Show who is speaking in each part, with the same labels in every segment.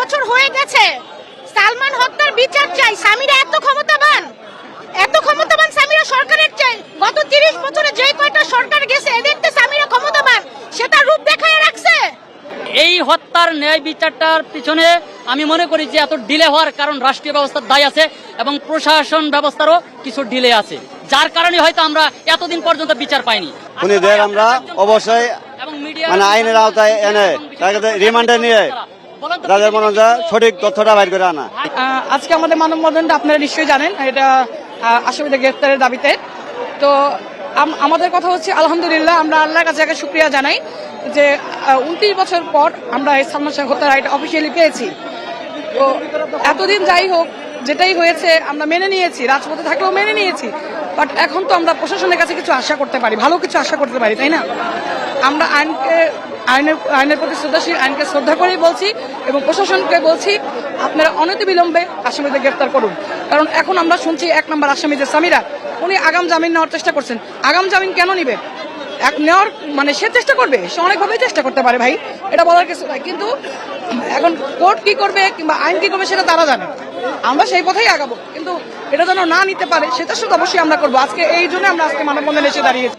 Speaker 1: বছর হয়ে গেছে। সালমান হত্যার বিচার চাই। স্বামীরা এত ক্ষমতাবান। এত ক্ষমতাবান স্বামীরা সরকারের চাই। গত তিরিশ বছরে যে কয়টা সরকার গেছে এদের তো স্বামীরা ক্ষমতাবান। সেটা রূপ দেখায় রাখছে।
Speaker 2: এই হত্যার ন্যায় বিচারটার পিছনে আমি মনে করি যে এত ডিলে হওয়ার কারণ রাষ্ট্রীয় ব্যবস্থার দায় আছে এবং প্রশাসন ব্যবস্থারও কিছু ডিলে আছে। যার কারণে হয়তো আমরা এতদিন পর্যন্ত বিচার পাইনি।
Speaker 3: খুনিদের আমরা অবশ্যই
Speaker 2: এবং মিডিয়া
Speaker 3: মানে আইনের আওতায় এনে তাকে রিমান্ডে নিয়ে তাদের মনে হয় সঠিক তথ্যটা বাইর করে আনা।
Speaker 4: আজকে আমাদের মানববন্ধনটা আপনারা নিশ্চয়ই জানেন এটা আসামিদের গ্রেফতারের দাবিতে। তো আমাদের কথা হচ্ছে আলহামদুলিল্লাহ আমরা আল্লাহর কাছে একটা শুক্রিয়া জানাই যে উনত্রিশ বছর পর আমরা এই সালমান শাহ হত্যার রাইট অফিসিয়ালি পেয়েছি। তো এতদিন যাই হোক যেটাই হয়েছে আমরা মেনে নিয়েছি রাজপথে থাকলেও মেনে নিয়েছি বাট এখন তো আমরা প্রশাসনের কাছে কিছু আশা করতে পারি ভালো কিছু আশা করতে পারি তাই না? আমরা আইনকে আইনের আইনের প্রতি শ্রদ্ধাশীল, আইনকে শ্রদ্ধা করেই বলছি এবং প্রশাসনকে বলছি, আপনারা অনতি বিলম্বে আসামিদের গ্রেফতার করুন। কারণ এখন আমরা শুনছি এক নম্বর আসামি যে সামিরা, উনি আগাম জামিন নেওয়ার চেষ্টা করছেন। আগাম জামিন কেন নিবে? এক নেওয়ার মানে সে চেষ্টা করবে, সে অনেকভাবেই চেষ্টা করতে পারে ভাই, এটা বলার কিছু নাই। কিন্তু এখন কোর্ট কি করবে কিংবা আইন কি করবে সেটা তারা জানে। আমরা সেই পথেই আগাবো। কিন্তু এটা যেন না নিতে পারে, সেটা শুধু অবশ্যই আমরা করব। আজকে এই জন্য আমরা আজকে মানববন্ধনে এসে দাঁড়িয়েছি।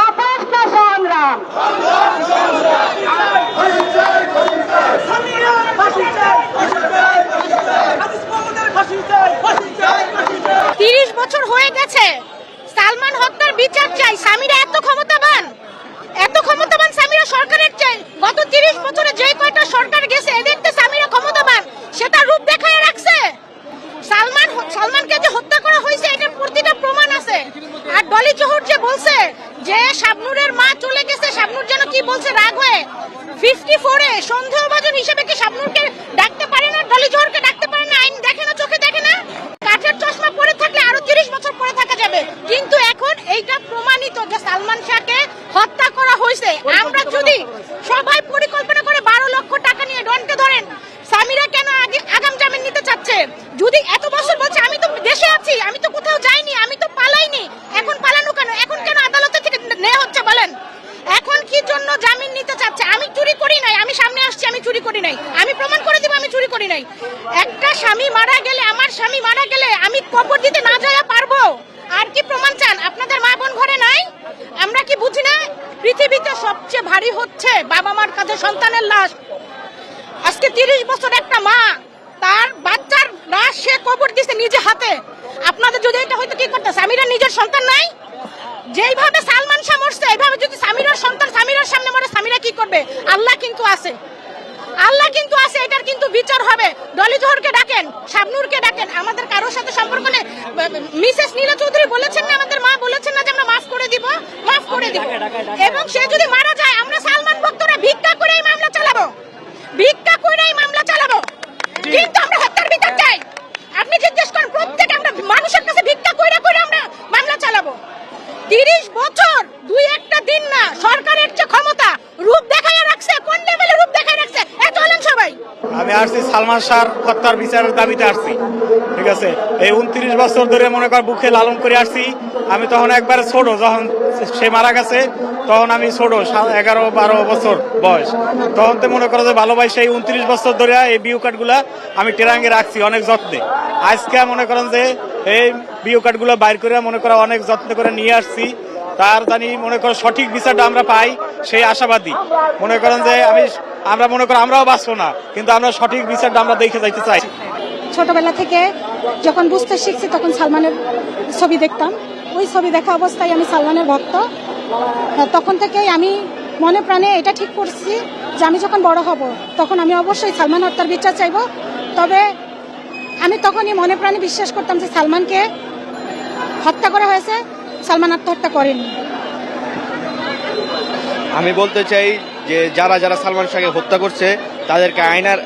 Speaker 1: আপোষ না সংগ্রাম তিরিশ বছর হয়ে গেছে সালমান হত্যার বিচার চাই স্বামীরা এত ক্ষমতাবান এত ক্ষমতাবান স্বামীরা সরকারের চাই গত তিরিশ বছরে যে কয়টা সরকার গেছে এদের তো স্বামীরা ক্ষমতাবান সেটা রূপ দেখায় রাখছে সালমান সালমানকে যে হত্যা করা হয়েছে এটার প্রতিটা প্রমাণ আছে আর ডলি জোহর যে বলছে যে শাবনুরের মা চলে গেছে শাবনুর যেন কি বলছে রাগ হয়ে? ফিফটি ফোরে সন্দেহভাজন হিসেবে কি শাবনুরকে ডাকতে পারে না? ডলি জোহরকে ডাকতে পারে না? আইন দেখে না চোখে দেখে না? কাঠের চশমা পরে থাকলে আরও তিরিশ বছর পরে থাকা যাবে। কিন্তু এখন এইটা প্রমাণিত যে সালমান শাহকে হত্যা করা হয়েছে। আমরা যদি সবাই পরিকল্পনা করে বারো লক্ষ টাকা নিয়ে ডনকে ধরেন সামিরা কেন আগে আগাম জামিন নিতে চাচ্ছে যদি এত বছর বলছে আমি তো দেশে আছি আমি তো কোথাও যাইনি আমি তো পালাইনি এখন পালানো কেন এখন কেন আদালতে থেকে নেওয়া হচ্ছে বলেন এখন কি জন্য জামিন নিতে চাচ্ছে আমি চুরি করি নাই আমি সামনে আসছি আমি চুরি করি নাই। আমি প্রমাণ করে দিব, আমি চুরি করি নাই। একটা স্বামী মারা গেলে, আমার স্বামী মারা গেলে আমি কবর দিতে না যাওয়া পারব। আর কি প্রমাণ চান? আপনাদের মা বোন ঘরে নাই? আমরা কি বুঝি না? পৃথিবীতে সবচেয়ে ভারী হচ্ছে বাবা মার কাছে সন্তানের লাশ। আজকে তিরিশ বছর একটা মা, তার বাচ্চার লাশ সে কবর দিছে নিজে হাতে। আপনাদের যদি এটা হয়তো কি করতে স্বামীরা নিজের সন্তান নাই? যেইভাবে সালমান শাহ মরছে, এইভাবে যদি সামিরার সন্তান সামিরার সামনে মরে, সামিরা কি করবে? আল্লাহ কিন্তু আছে। আল্লাহ কিন্তু আছে এটার কিন্তু বিচার হবে। ডলি জোহরকে ডাকেন শাবনুরকে ডাকেন আমাদের কারোর সাথে সম্পর্ক নেই। মিসেস নীলা চৌধুরী বলেছেন না আমাদের মা বলেছেন না যে আমরা মাফ করে দিব মাফ করে দিব। এবং সে যদি মারা যায় আমরা সালমান ভক্তরা ভিক্ষা করে এই মামলা চালাবো ভিক্ষা করে এই মামলা চালাবো কিন্তু আমরা হত্যার বিচার চাই আপনি জিজ্ঞেস করেন প্রত্যেক আমরা মানুষের কাছে ভিক্ষা কইরা করে আমরা মামলা চালাবো তিরিশ বছর দুই একটা দিন না সরকারের যে ক্ষমতা রূপ দেখায় রাখছে কোন লেভেলে রূপ দেখায় রাখছে এ চলেন সবাই
Speaker 5: আমি আসছি সালমান শাহ হত্যার বিচারের দাবিতে আসছি ঠিক আছে? এই উনত্রিশ বছর ধরে মনে কর বুকে লালন করে আসছি আমি তখন একবারে ছোট, যখন সে মারা গেছে, তখন আমি ছোট এগারো বারো বছর বয়স। তখন তো মনে করো যে ভালোবাসি এই উনত্রিশ বছর ধরে এই বিউ কার্ডগুলা আমি টেরাঙ্গে রাখছি অনেক যত্নে। আজকে মনে করেন যে এই বিউ কার্ডগুলো বাইর করে মনে করো অনেক যত্ন করে নিয়ে আসছি। তার জানি মনে করো সঠিক বিচারটা আমরা পাই। সেই আশাবাদী। মনে করেন যে আমি আমরা মনে করো আমরাও বাঁচবো না, কিন্তু আমরা সঠিক বিচারটা আমরা দেখে যাইতে চাই।
Speaker 6: ছোটবেলা থেকে যখন বুঝতে শিখছি, তখন সালমানের ছবি দেখতাম। ওই ছবি দেখা অবস্থায় আমি সালমানের ভক্ত। তখন থেকেই আমি মনে প্রাণে এটা ঠিক করছি যে আমি যখন বড় হব, তখন আমি অবশ্যই সালমান হত্যার বিচার চাইব। তবে আমি তখনই মনে প্রাণে বিশ্বাস করতাম যে সালমানকে হত্যা করা হয়েছে, সালমান আত্মহত্যা করেনি।
Speaker 7: আমি বলতে চাই যে যারা যারা সালমান শাহকে হত্যা করছে, তাদেরকে আইনার,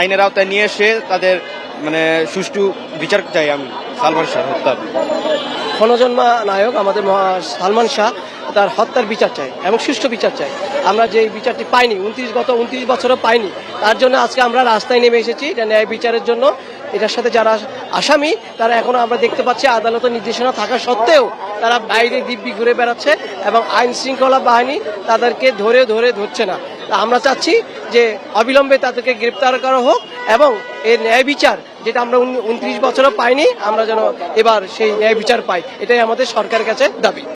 Speaker 7: আইনের আওতায় নিয়ে এসে তাদের মানে সুষ্ঠু বিচার চাই আমি, সালমান শাহ হত্যা।
Speaker 8: ক্ষণজন্মা নায়ক আমাদের সালমান শাহ, তার হত্যার বিচার চাই এবং সুষ্ঠু বিচার চাই। আমরা যে বিচারটি পাইনি, উনত্রিশ গত উনত্রিশ বছরও পাইনি, তার জন্য আজকে আমরা রাস্তায় নেমে এসেছি, এটা ন্যায় বিচারের জন্য। এটার সাথে যারা আসামি, তারা এখনও আমরা দেখতে পাচ্ছি, আদালতের নির্দেশনা থাকা সত্ত্বেও তারা বাইরে দিব্যি ঘুরে বেড়াচ্ছে। এবং আইন শৃঙ্খলা বাহিনী তাদেরকে ধরে ধরে ধরছে না। আমরা চাচ্ছি যে অবিলম্বে তাদেরকে গ্রেপ্তার করা হোক এবং এর ন্যায় বিচার যেটা আমরা উনত্রিশ বছরও পাইনি, আমরা যেন এবার সেই ন্যায় বিচার পাই। এটাই আমাদের সরকারের কাছে দাবি।